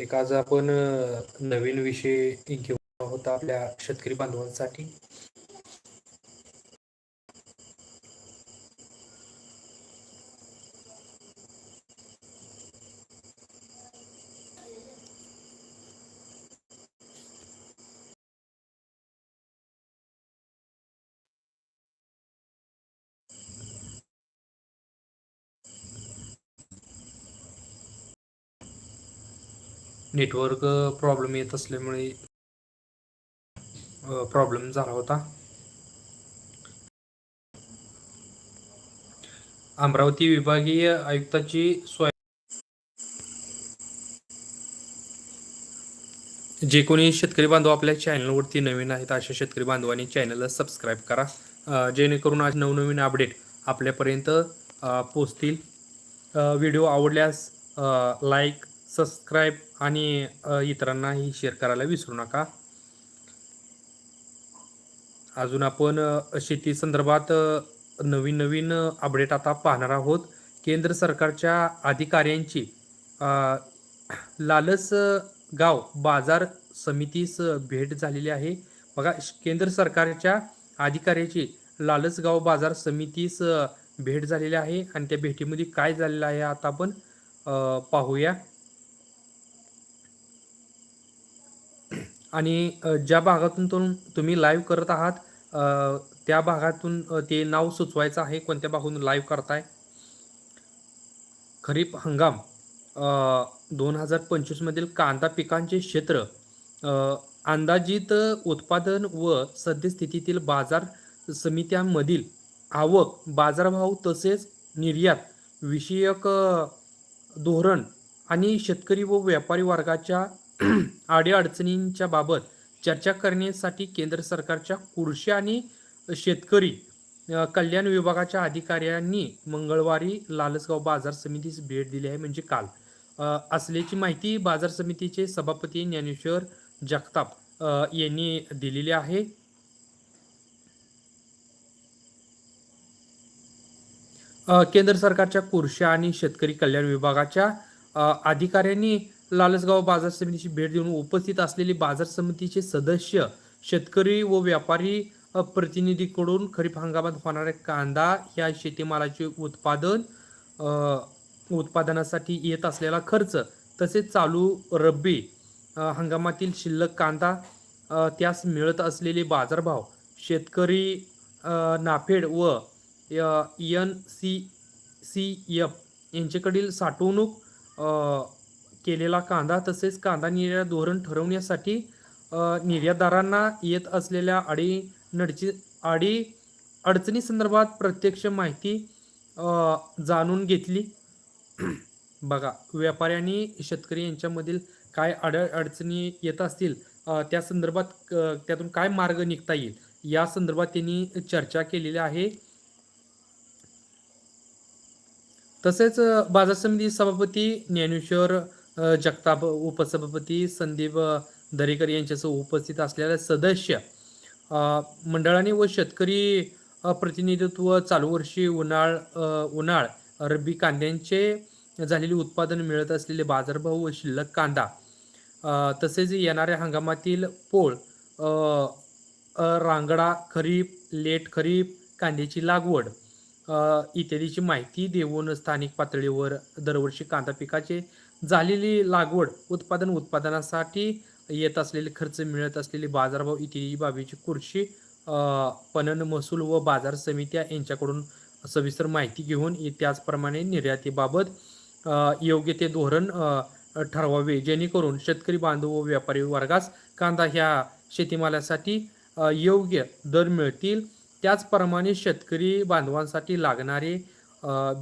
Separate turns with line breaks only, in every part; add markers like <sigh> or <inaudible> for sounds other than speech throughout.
एक आज आपण नवीन विषय घेऊन आहोत आपल्या शेतकरी बांधवांसाठी. नेटवर्क प्रॉब्लेम येत असल्यामुळे प्रॉब्लेम झाला होता. अमरावती विभागीय आयुक्ताची स्वयं जे कोणी शेतकरी बांधव आपल्या चॅनलवरती नवीन आहेत अशा शेतकरी बांधवांनी चॅनलला सबस्क्राईब करा. जेणेकरून आज नवनवीन अपडेट आपल्यापर्यंत पोचतील व्हिडिओ आवडल्यास लाईक सबस्क्राईब आणि इतरांनाही शेअर करायला विसरू नका. अजून आपण शेती संदर्भात नवीन नवीन अपडेट आता पाहणार आहोत. केंद्र सरकारच्या अधिकाऱ्यांची लालस गाव बाजार समितीस भेट झालेली आहे. बघा श- केंद्र सरकारच्या अधिकाऱ्याची लालसगाव बाजार समितीस भेट झालेली आहे. आणि त्या भेटीमध्ये काय झालेलं आहे आता आपण पाहूया. आणि ज्या भागातून तुम्ही लाईव्ह करत आहात त्या भागातून ते नाव सुचवायचं आहे कोणत्या भागातून लाईव्ह करताय? खरीप हंगाम दोन हजार पंचवीसमधील कांदा पिकांचे क्षेत्र अंदाजित उत्पादन व सद्यस्थितीतील बाजार समित्यांमधील आवक बाजारभाव तसेच निर्यात विषयक धोरण आणि शेतकरी व व्यापारी वर्गाच्या <clears throat> आडी अडचणींच्या बाबत चर्चा करण्यासाठी केंद्र सरकारच्या कृषी आणि शेतकरी कल्याण विभागाच्या अधिकाऱ्यांनी मंगळवारी लालसगाव बाजार समितीस भेट दिली आहे म्हणजे काल. असल्याची माहिती बाजार समितीचे सभापती ज्ञानेश्वर जगताप यांनी दिलेली आहे. केंद्र सरकारच्या कृषी आणि शेतकरी कल्याण विभागाच्या अधिकाऱ्यांनी लालसगाव बाजार समितीची भेट देऊन उपस्थित असलेले बाजार समितीचे सदस्य शेतकरी व व्यापारी प्रतिनिधीकडून खरीप हंगामात होणाऱ्या कांदा ह्या शेतीमालाचे उत्पादन उत्पादनासाठी येत असलेला खर्च तसेच चालू रब्बी हंगामातील शिल्लक कांदा त्यास मिळत असलेले बाजारभाव शेतकरी नाफेड व एन सी सी एफ यांच्याकडील साठवणूक केलेला कांदा तसेच कांदा निर्यात धोरण ठरवण्यासाठी निर्यातदारांना येत असलेल्या अडी नडची अडी अडचणी संदर्भात प्रत्यक्ष माहिती जाणून घेतली. बघा व्यापारी आणि शेतकरी यांच्यामधील काय अड अडचणी येत असतील त्या संदर्भात त्यातून काय मार्ग निघता येईल या संदर्भात त्यांनी चर्चा केलेली आहे. तसेच बाजार समिती सभापती ज्ञानेश्वर जगताप उपसभापती संदीप दरेकर यांच्यासह उपस्थित असलेल्या सदस्य मंडळाने व शेतकरी प्रतिनिधित्व चालू वर्षी उन्हाळ उन्हाळ रब्बी कांद्यांचे झालेले उत्पादन मिळत असलेले बाजारभाव व शिल्लक कांदा तसेच येणाऱ्या हंगामातील पोळ रांगडा खरीप लेट खरीप कांद्याची लागवड इत्यादीची माहिती देऊन स्थानिक पातळीवर दरवर्षी कांदा पिकाचे झालेली लागवड उत्पादन उत्पादनासाठी येत असलेले खर्च मिळत असलेले बाजारभाव इत्यादी बाबीची कृषी पणन महसूल व बाजार समित्या यांच्याकडून सविस्तर माहिती घेऊन त्याचप्रमाणे निर्यातीबाबत योग्य ते धोरण ठरवावे. जेणेकरून शेतकरी बांधव व व्यापारी वर्गास कांदा ह्या शेतीमालासाठी योग्य दर मिळतील. त्याचप्रमाणे शेतकरी बांधवांसाठी लागणारे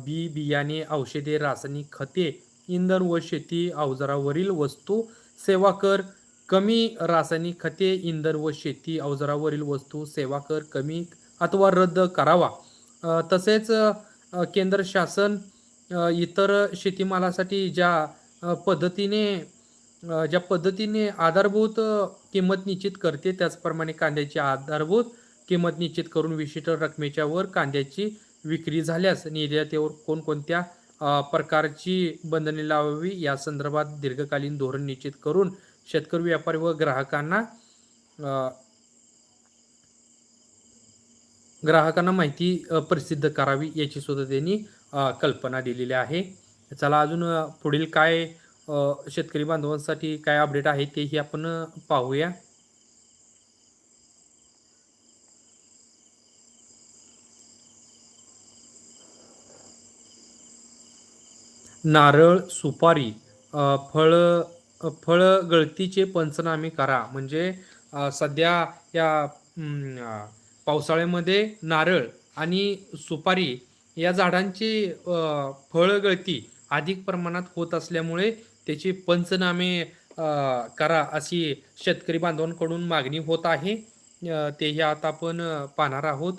बी बियाणे औषधे रासायनिक खते इंधन व शेती अवजारावरील वस्तू सेवा कर. कमी रासायनिक खते इंधन व शेती अवजारावरील वस्तू सेवा कर. कमी अथवा रद्द करावा. तसेच केंद्र शासन इतर शेतीमालासाठी ज्या पद्धतीने ज्या पद्धतीने आधारभूत किंमत निश्चित करते त्याचप्रमाणे कांद्याची आधारभूत किंमत निश्चित करून विशिष्ट रकमेच्या वर कांद्याची विक्री झाल्यास निर्यातीवर कोणकोणत्या प्रकारची बंधने लावावी. या संदर्भात दीर्घकालीन धोरण निश्चित करून शेतकरी व्यापारी व ग्राहकांना ग्राहकांना माहिती प्रसिद्ध करावी याची सुद्धा त्यांनी कल्पना दिलेली आहे. चला अजून पुढील काय शेतकरी बांधवांसाठी काय अपडेट आहे तेही आपण पाहूया. नारळ सुपारी फळ फळ गळतीचे पंचनामे करा. म्हणजे सध्या या पावसाळ्यामध्ये नारळ आणि सुपारी या झाडांची फळ गळती अधिक प्रमाणात होत असल्यामुळे त्याचे पंचनामे करा अशी शेतकरी बांधवांकडून मागणी होत आहे. तेही आता आपण पाहणार आहोत.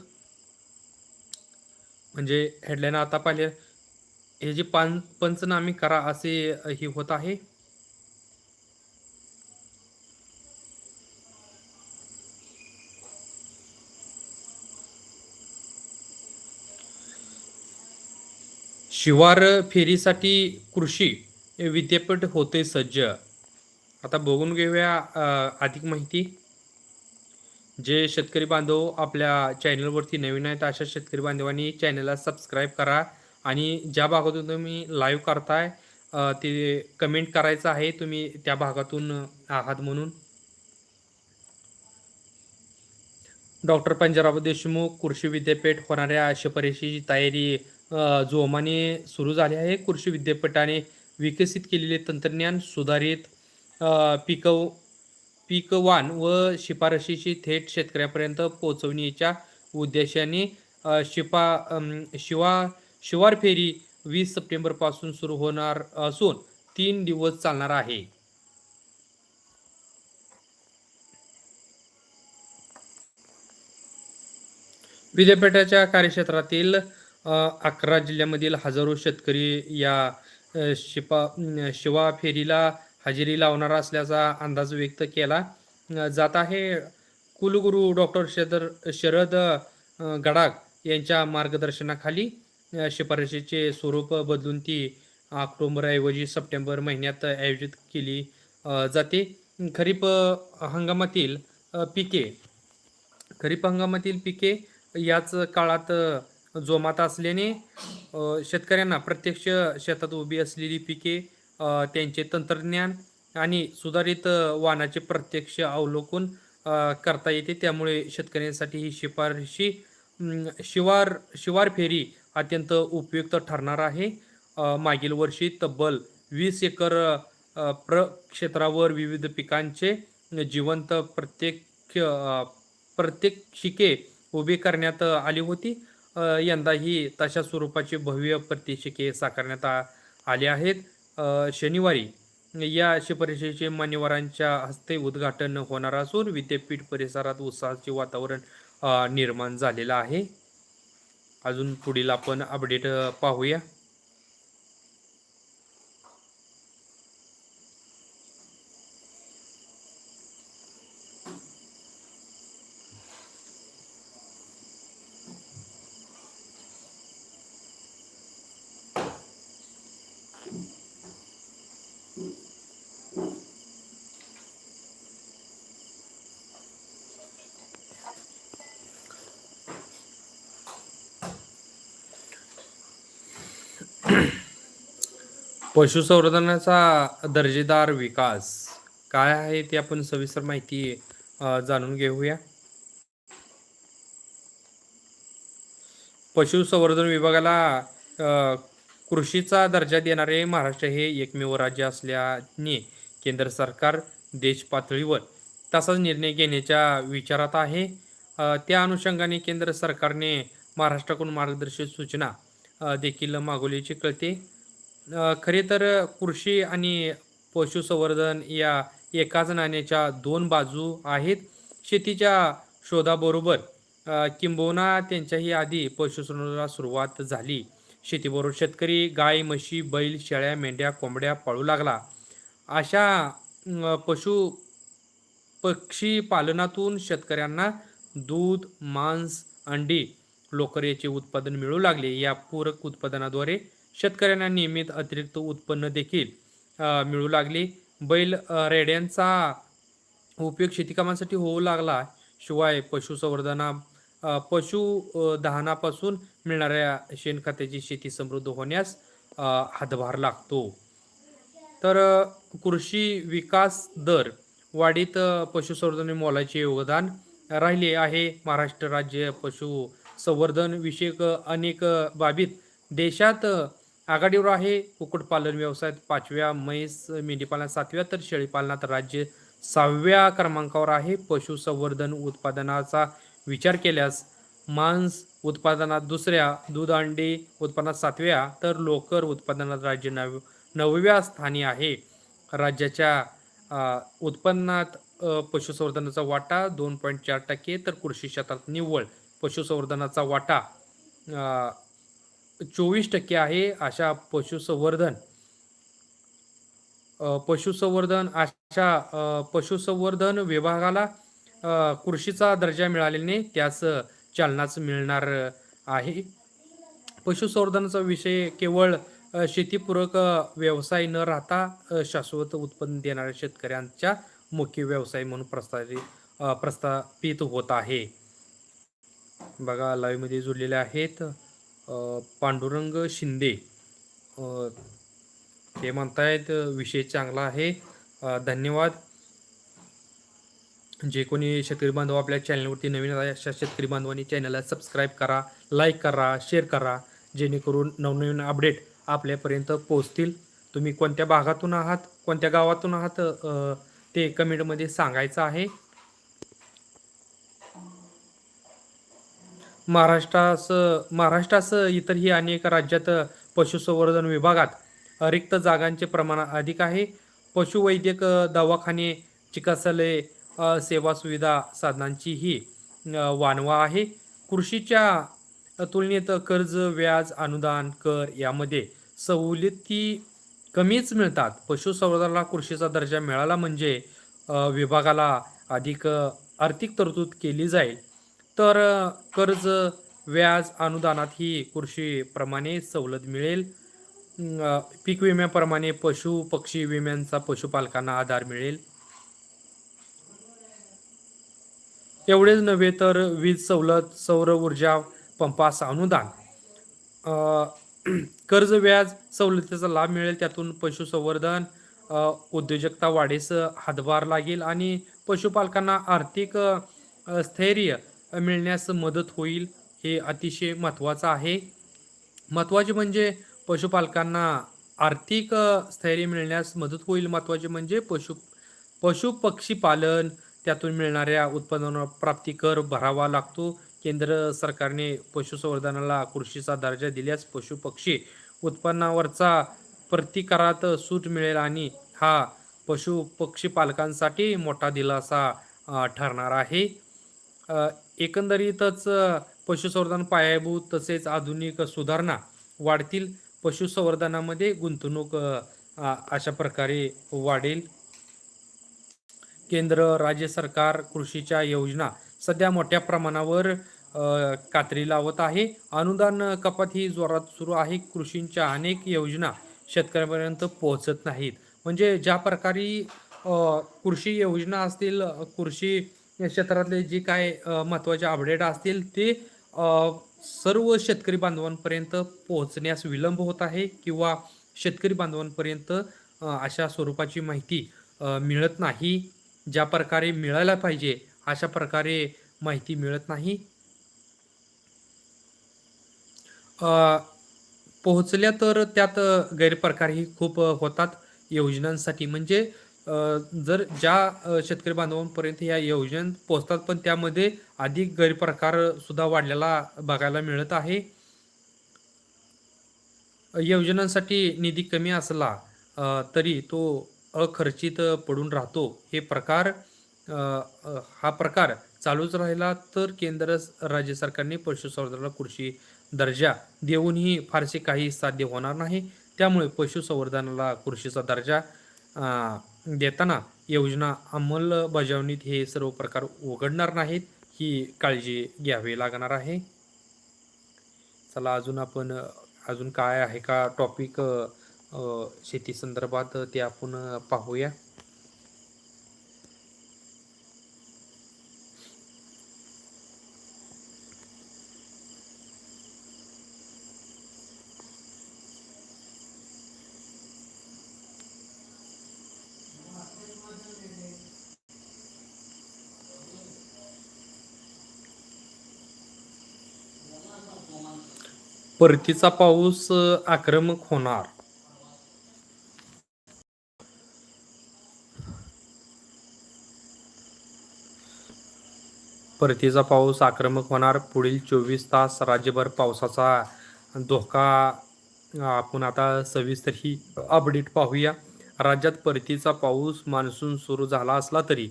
म्हणजे हेडलाईन आता पाहिले हे जे पान पंचनामे करा असे हे होत आहे. शिवार फेरीसाठी कृषी विद्यापीठ होते सज्ज. आता बघून घेऊया अधिक माहिती. जे शेतकरी बांधव आपल्या चॅनलवरती नवीन आहेत अशा शेतकरी बांधवांनी चॅनलला सबस्क्राईब करा. आणि ज्या भागातून तुम्ही लाईव्ह करताय ते कमेंट करायचं आहे तुम्ही त्या भागातून आहात म्हणून. डॉक्टर पंजाबराव देशमुख कृषी विद्यापीठ होणाऱ्या शिफारशीची तयारी जोमाने सुरू झाली आहे. कृषी विद्यापीठाने विकसित केलेले तंत्रज्ञान सुधारित पिकव पीकवान व शिफारशीची थेट शेतकऱ्यापर्यंत पोहोचवण्याच्या उद्देशाने शिपा शिफा शिवा शिवार फेरी वीस सप्टेंबरपासून सुरू होणार असून तीन दिवस चालणार आहे. विद्यापीठाच्या कार्यक्षेत्रातील अकरा जिल्ह्यामधील हजारो शेतकरी या शिपा शिवा फेरीला हजेरी लावणार असल्याचा अंदाज व्यक्त केला जात आहे. कुलगुरू डॉक्टर शेदर शरद गडाग गडाख यांच्या मार्गदर्शनाखाली शिफारशीचे स्वरूप बदलून ती ऑक्टोबरऐवजी सप्टेंबर महिन्यात आयोजित केली जाते. खरीप हंगामातील पिके. खरीप हंगामातील पिके याच काळात जोमात असल्याने शेतकऱ्यांना प्रत्यक्ष शेतात उभी असलेली पिके त्यांचे तंत्रज्ञान आणि सुधारित वाहनाचे प्रत्यक्ष अवलोकन करता येते. त्यामुळे शेतकऱ्यांसाठी ही शिफारशी शिवार शिवार फेरी अत्यंत उपयुक्त ठरणार आहे. मागील वर्षी तब्बल वीस एकर प्र क्षेत्रावर विविध पिकांचे जिवंत प्रत्येक प्रत्येक शिके उभी करण्यात आली होती. यंदा यंदाही तशा स्वरूपाचे भव्य प्रतिशिके साकारण्यात आ- आले आहेत. शनिवारी या शिफारशीचे मान्यवरांच्या हस्ते उद्घाटन होणार असून विद्यापीठ परिसरात उत्साहाचे वातावरण निर्माण झालेलं आहे. अजून पुढील आपण अपडेट पाहूया. पशुसंवर्धनाचा दर्जेदार विकास काय आहे ते आपण सविस्तर माहिती जाणून घेऊया. पशुसंवर्धन विभागाला कृषीचा दर्जा देणारे महाराष्ट्र हे एकमेव राज्य असल्याने केंद्र सरकार देश पातळीवर तसाच निर्णय घेण्याच्या विचारात आहे. त्या अनुषंगाने केंद्र सरकारने महाराष्ट्राकडून मार्गदर्शक सूचना देखील मागवल्याची कळते. खरे तर कृषी आणि पशुसंवर्धन या एकाच नाण्याच्या दोन बाजू आहेत. शेतीच्या शोधाबरोबर किंबहुना त्यांच्याही आधी पशुसंवर्धनाला सुरुवात झाली. शेतीबरोबर शेतकरी गाय म्हशी बैल शेळ्या मेंढ्या कोंबड्या पाळू लागला. अशा पशु पक्षी पालनातून शेतकऱ्यांना दूध मांस अंडी लोकर याचे उत्पादन मिळू लागले. या पूरक उत्पादनाद्वारे शेतकऱ्यांना नियमित अतिरिक्त उत्पन्न देखील मिळू लागले. बैल रेड्यांचा उपयोग शेतीकामासाठी होऊ लागला शिवाय पशुसंवर्धना अ, पशु दहनापासून मिळणाऱ्या शेणखताची शेती समृद्ध होण्यास हातभार लागतो. तर कृषी विकास दर वाढीत पशुसंवर्धन मोलाचे योगदान राहिले आहे. महाराष्ट्र राज्य पशुसंवर्धन विषयक अनेक बाबीत देशात आघाडीवर आहे. कुक्कुटपालन व्यवसायात पाचव्या म्हैस मेंढीपालनात सातव्या तर शेळीपालनात राज्य सहाव्या क्रमांकावर आहे. पशुसंवर्धन उत्पादनाचा विचार केल्यास मांस उत्पादनात दुसऱ्या दूध अंडी उत्पादनात सातव्या तर लोकर उत्पादनात राज्य नव नवव्या स्थानी आहे. राज्याच्या उत्पन्नात पशुसंवर्धनाचा वाटा दोन पॉईंट चार टक्के तर कृषी क्षेत्रात निव्वळ पशुसंवर्धनाचा वाटा चोवीस टक्के आहे अशा पशुसंवर्धन. पशुसंवर्धन अशा पशुसंवर्धन विभागाला कृषीचा दर्जा मिळाल्याने त्यास चालनाच मिळणार आहे. पशुसंवर्धनाचा विषय केवळ शेतीपूरक व्यवसाय न राहता शाश्वत उत्पन्न देणाऱ्या शेतकऱ्यांच्या मुख्य व्यवसाय म्हणून प्रस्तावित प्रस्थापित होत आहे. बघा लाईव्हमध्ये जुळलेले आहेत. पांडुरंग शिंदे ते म्हणतायत विषय चांगला आहे. धन्यवाद. जे कोणी शेतकरी बांधव आपल्या चॅनलवरती नवीन आहे अशा शेतकरी बांधवांनी चॅनलला सबस्क्राईब करा लाईक करा शेअर करा जेणेकरून नवनवीन अपडेट आपल्यापर्यंत पोहोचतील. तुम्ही कोणत्या भागातून आहात कोणत्या गावातून आहात ते कमेंटमध्ये सांगायचं आहे. महाराष्ट्रास महाराष्ट्रासह इतरही अनेक राज्यात पशुसंवर्धन विभागात रिक्त जागांचे प्रमाण अधिक आहे. पशुवैद्यक दवाखाने चिकित्सालय सेवा सुविधा साधनांचीही वानवा आहे. कृषीच्या तुलनेत कर्ज व्याज अनुदान कर यामध्ये सवलती कमीच मिळतात. पशुसंवर्धनाला कृषीचा दर्जा मिळाला म्हणजे विभागाला अधिक आर्थिक तरतूद केली जाईल. तर कर्ज व्याज अनुदानात ही कृषीप्रमाणे सवलत मिळेल. पीक विम्याप्रमाणे पशु पक्षी विम्यांचा पशुपालकांना आधार मिळेल. एवढेच नव्हे तर वीज सवलत सौर ऊर्जा पंपास अनुदान. <clears throat> कर्ज व्याज सवलतीचा लाभ मिळेल. त्यातून पशुसंवर्धन उद्योजकता वाढीस हातभार लागेल आणि पशुपालकांना आर्थिक स्थैर्य मिळण्यास मदत होईल हे अतिशय महत्त्वाचं आहे. महत्त्वाचे म्हणजे पशुपालकांना आर्थिक स्थैर्य मिळण्यास मदत होईल. महत्त्वाचे म्हणजे पशु पशु त्यातून मिळणाऱ्या उत्पन्नावर प्राप्ती कर भरावा लागतो. केंद्र सरकारने पशुसंवर्धनाला कृषीचा दर्जा दिल्यास पशुपक्षी उत्पन्नावरचा प्रतिकारात सूट मिळेल आणि हा पशु पक्षी पालकांसाठी मोठा दिलासा ठरणार आहे. एकंदरीतच पशुसंवर्धन पायाभूत तसेच आधुनिक सुधारणा वाढतील. पशुसंवर्धनामध्ये गुंतवणूक अशा प्रकारे वाढेल. केंद्र राज्य सरकार कृषीच्या योजना सध्या मोठ्या प्रमाणावर कात्री लावत आहे. अनुदान कपात ही जोरात सुरू आहे. कृषींच्या अनेक योजना शेतकऱ्यांपर्यंत पोहोचत नाहीत. म्हणजे ज्या प्रकारे कृषी योजना असतील कृषी या क्षेत्रातले जे काय अ, महत्त्वाचे अपडेट असतील ते सर्व शेतकरी बांधवांपर्यंत पोहोचण्यास विलंब होत आहे किंवा शेतकरी बांधवांपर्यंत अशा स्वरूपाची माहिती मिळत नाही ज्या प्रकारे मिळायला पाहिजे अशा प्रकारे माहिती मिळत नाही. पोहोचल्या तर त्यात गैरप्रकारही खूप होतात योजनांसाठी. म्हणजे जर ज्या शेतकरी बांधवांपर्यंत या योजना पोहोचतात पण त्यामध्ये अधिक गैरप्रकार सुद्धा वाढलेला बघायला मिळत आहे. योजनांसाठी निधी कमी असला तरी तो अखर्चित पडून राहतो. हे प्रकार हा प्रकार चालूच राहिला तर केंद्र राज्य सरकारने पशुसंवर्धनाला कृषी दर्जा देऊनही फारसे काही साध्य होणार नाही. त्यामुळे पशुसंवर्धनाला कृषीचा दर्जा देताना योजना अंमलबजावणीत हे सर्व प्रकार उघडणार नाहीत ही काळजी घ्यावी लागणार आहे. चला अजून आपण अजून काय आहे का टॉपिक शेती संदर्भात ते आपण पाहूया. परतीचा पाऊस आक्रमक होणार. परतीचा पाऊस आक्रमक होणार. पुढील चोवीस तास राज्यभर पावसाचा धोका आपण आता सविस्तर ही अपडेट पाहूया. राज्यात परतीचा पाऊस मान्सून सुरू झाला असला तरी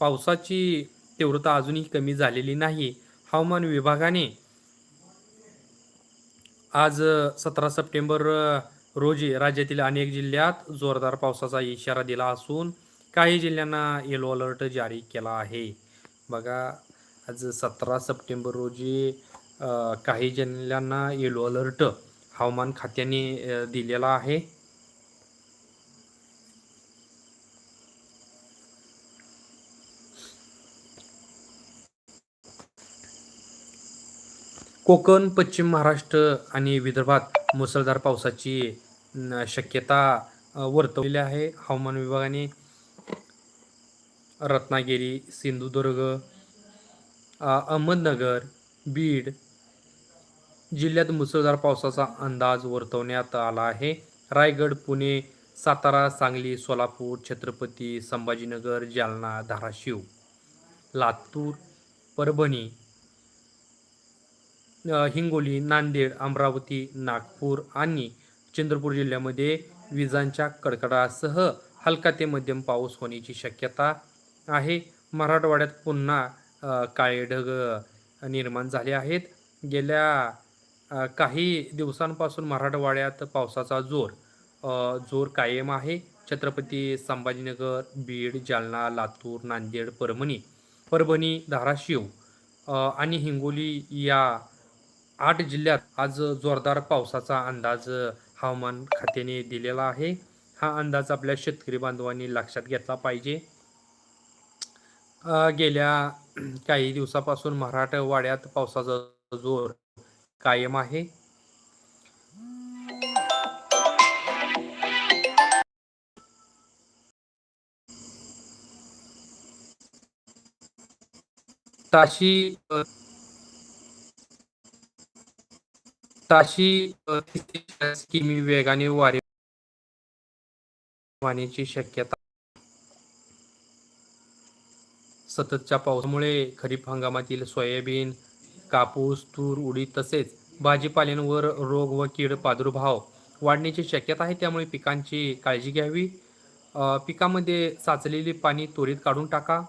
पावसाची तीव्रता अजूनही कमी झालेली नाही. हवामान विभागाने आज सतरा सप्टेंबर रोजी राज्यातील अनेक जिल्ह्यात जोरदार पावसाचा इशारा दिला असून काही जिल्ह्यांना येलो अलर्ट जारी केला आहे. बघा आज सतरा सप्टेंबर रोजी काही जिल्ह्यांना येलो अलर्ट हवामान खात्याने दिलेला आहे. कोकण पश्चिम महाराष्ट्र आणि विदर्भात मुसळधार पावसाची शक्यता वर्तवलेली आहे. हवामान विभागाने रत्नागिरी सिंधुदुर्ग अहमदनगर बीड जिल्ह्यात मुसळधार पावसाचा अंदाज वर्तवण्यात आला आहे. रायगड पुणे सातारा सांगली सोलापूर छत्रपती संभाजीनगर जालना धाराशिव लातूर परभणी हिंगोली नांदेड अमरावती नागपूर आणि चंद्रपूर जिल्ह्यामध्ये विजांच्या कडकडासह हलका ते मध्यम पाऊस होण्याची शक्यता आहे. मराठवाड्यात पुन्हा काळे ढग निर्माण झाले आहेत. गेल्या काही दिवसांपासून मराठवाड्यात पावसाचा जोर जोर कायम आहे. छत्रपती संभाजीनगर बीड जालना लातूर नांदेड परभणी परभणी धाराशिव आणि हिंगोली या आठ जिल्ह्यात आज जोरदार पावसाचा अंदाज हवामान खात्याने दिलेला आहे. हा अंदाज आपल्या शेतकरी बांधवांनी लक्षात घेतला पाहिजे. गेल्या काही दिवसापासून मराठवाड्यात पावसाचा जोर कायम आहे. ताशी ताशी किमी वेगाने वारे वाहण्याची शक्यता. सततच्या पावसामुळे खरीप हंगामातील सोयाबीन कापूस तूर उडीद तसेच भाजीपाल्यांवर रोग व कीड प्रादुर्भाव वाढण्याची शक्यता आहे. त्यामुळे पिकांची काळजी घ्यावी. पिकामध्ये साचलेले पाणी त्वरित काढून टाका.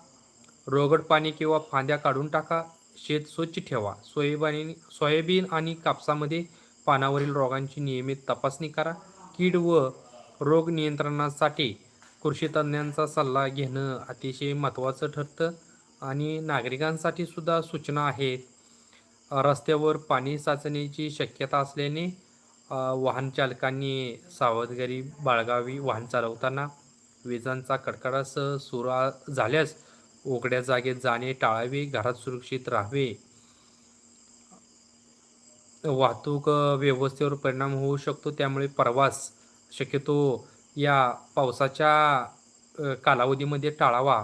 रोगट पाणी किंवा फांद्या काढून टाका. शेत स्वच्छ ठेवा. सोयाबीन सोयाबीन आणि कापसामध्ये पानावरील रोगांची नियमित तपासणी करा. कीड व रोग नियंत्रणासाठी कृषी तज्ज्ञांचा सल्ला घेणं अतिशय महत्त्वाचं ठरतं आणि नागरिकांसाठी सुद्धा सूचना आहेत. रस्त्यावर पाणी साचण्याची शक्यता असल्याने वाहन चालकांनी सावधगिरी बाळगावी. वाहन चालवताना विजांचा कडकडासह सुरू झाल्यास उघड्या जागेत जाणे टाळावे घरात सुरक्षित राहावे. वाहतूक व्यवस्थेवर परिणाम होऊ शकतो त्यामुळे प्रवास शक्यतो या पावसाच्या कालावधीमध्ये टाळावा.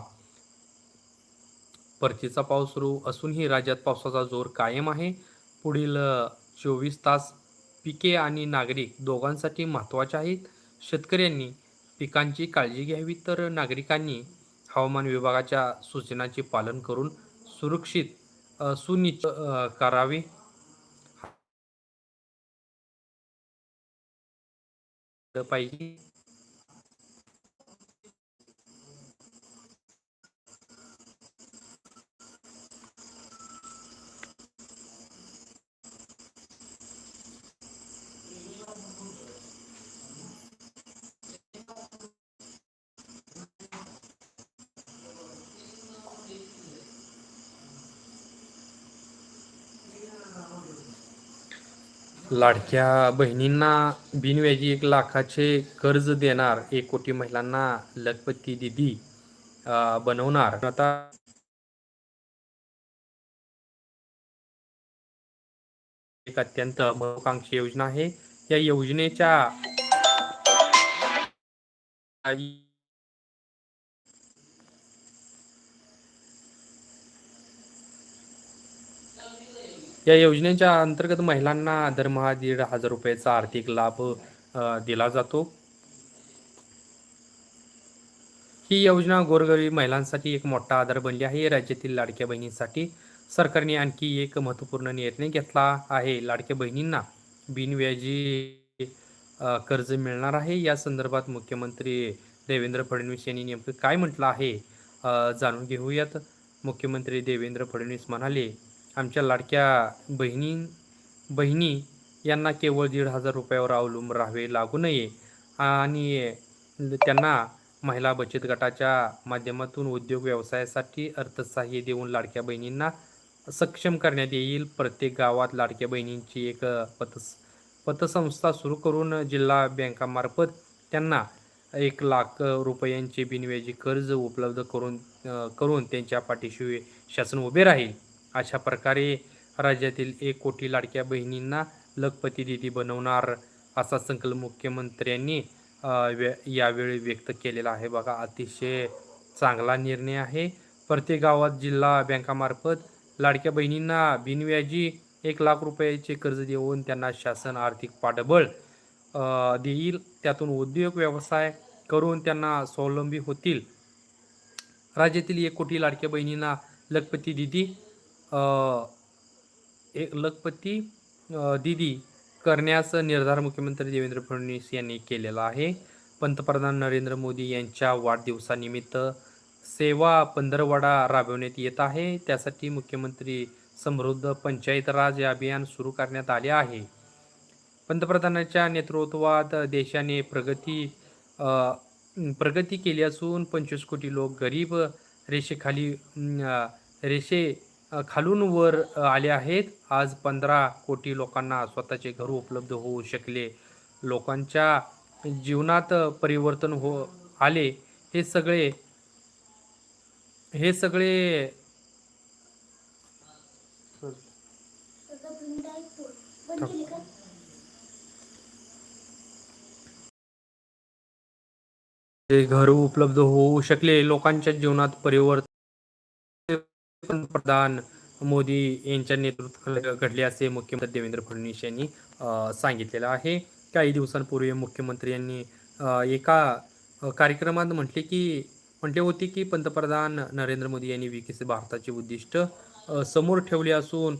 परतीचा पाऊस सुरू असूनही राज्यात पावसाचा जोर कायम आहे. पुढील चोवीस तास पिके आणि नागरिक दोघांसाठी महत्त्वाचे आहेत. शेतकऱ्यांनी पिकांची काळजी घ्यावी तर नागरिकांनी हवामान विभागाच्या सूचनांचे पालन करून सुरक्षित सुनिश्चित करावे. पाहिजे. लाडक्या बहिणींना बिनव्याजी एक लाखाचे कर्ज देणार एक कोटी महिलांना लखपती दिदी बनवणार. आता एक अत्यंत महत्वाकांक्षी योजना आहे. या योजनेच्या या योजनेच्या अंतर्गत महिलांना दरमहा दीड हजार रुपयाचा आर्थिक लाभ दिला जातो. ही योजना गोरगरीब महिलांसाठी एक मोठा आधार बनली आहे. राज्यातील लाडक्या बहिणींसाठी सरकारने आणखी एक महत्त्वपूर्ण निर्णय घेतला आहे. लाडक्या बहिणींना बिनव्याजी कर्ज मिळणार आहे. या संदर्भात मुख्यमंत्री देवेंद्र फडणवीस यांनी नेमकं काय म्हटलं आहे जाणून घेऊयात. मुख्यमंत्री देवेंद्र फडणवीस म्हणाले आमच्या लाडक्या बहिणी बहिणी यांना केवळ दीड हजार रुपयावर अवलंबून राहावे लागू नये. आणि त्यांना महिला बचत गटाच्या माध्यमातून उद्योग व्यवसायासाठी अर्थसहाय्य देऊन लाडक्या बहिणींना सक्षम करण्यात येईल. प्रत्येक गावात लाडक्या बहिणींची एक पतस पतसंस्था सुरू करून जिल्हा बँकामार्फत त्यांना एक लाख रुपयांचे बिनव्याजी कर्ज उपलब्ध करून करून त्यांच्या पाठीशी शासन उभे राहील. अशा प्रकारे राज्यातील एक कोटी लाडक्या बहिणींना लखपती दिदी बनवणार असा संकल्प मुख्यमंत्र्यांनी व्य यावेळी व्यक्त केलेला आहे. बघा अतिशय चांगला निर्णय आहे. प्रत्येक गावात जिल्हा बँकामार्फत लाडक्या बहिणींना बिनव्याजी एक लाख रुपयाचे कर्ज देऊन त्यांना शासन आर्थिक पाठबळ देईल. त्यातून उद्योग व्यवसाय करून त्यांना स्वावलंबी होतील. राज्यातील एक कोटी लाडक्या बहिणींना लखपती दिदी एक लखपती दिदी करण्यास निर्धार मुख्यमंत्री देवेंद्र फडणवीस यांनी केलेला आहे. पंतप्रधान नरेंद्र मोदी यांच्या वाढदिवसानिमित्त सेवा पंधरवडा राबवण्यात येत आहे. त्यासाठी मुख्यमंत्री समृद्ध पंचायत राज अभियान सुरू करण्यात आले आहे. पंतप्रधानांच्या नेतृत्वात देशाने प्रगती प्रगती केली असून पंचवीस कोटी लोक गरीब रेषेखाली रेषे खालून वर आले आहेत. आज पंधरा कोटी लोकांना स्वतःचे घर उपलब्ध होऊ शकले. लोकांच्या जीवनात परिवर्तन हो आले. हे सगळे हे सगळे घर उपलब्ध होऊ शकले. लोकांच्या जीवनात परिवर्तन पंतप्रधान मोदी यांच्या नेतृत्वाखाली घडले असे मुख्यमंत्री देवेंद्र फडणवीस यांनी सांगितलेलं आहे. काही दिवसांपूर्वी मुख्यमंत्री यांनी एका कार्यक्रमात म्हटले की म्हटले होते की पंतप्रधान नरेंद्र मोदी यांनी विकसित भारताचे उद्दिष्ट समोर ठेवले असून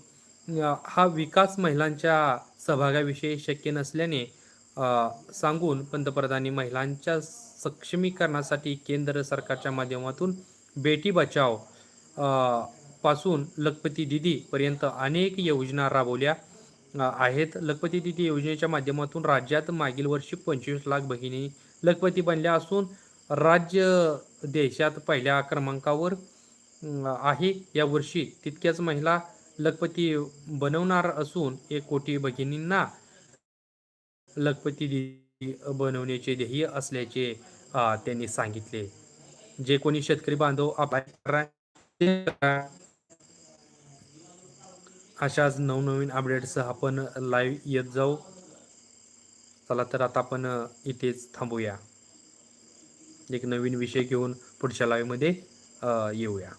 हा विकास महिलांच्या सहभागाविषयी शक्य नसल्याने सांगून पंतप्रधानांनी महिलांच्या सक्षमीकरणासाठी केंद्र सरकारच्या माध्यमातून बेटी बचाव पासून लखपती दिदी पर्यंत अनेक योजना राबवल्या आहेत. लखपती दिदी योजनेच्या माध्यमातून राज्यात मागील वर्षी पंचवीस लाख भगिनी लखपती बनल्या असून राज्य देशात पहिल्या क्रमांकावर आहे. यावर्षी तितक्याच महिला लखपती बनवणार असून एक कोटी भगिनींना लखपती दिदी बनवण्याचे ध्येय असल्याचे त्यांनी सांगितले. जे कोणी शेतकरी बांधव आपल्या अशाच नवनवीन अपडेट्ससह आपण लाईव्ह येत जाऊ. चला तर आता आपण इथेच थांबूया. एक नवीन विषय घेऊन पुढच्या लाईव्हमध्ये येऊया.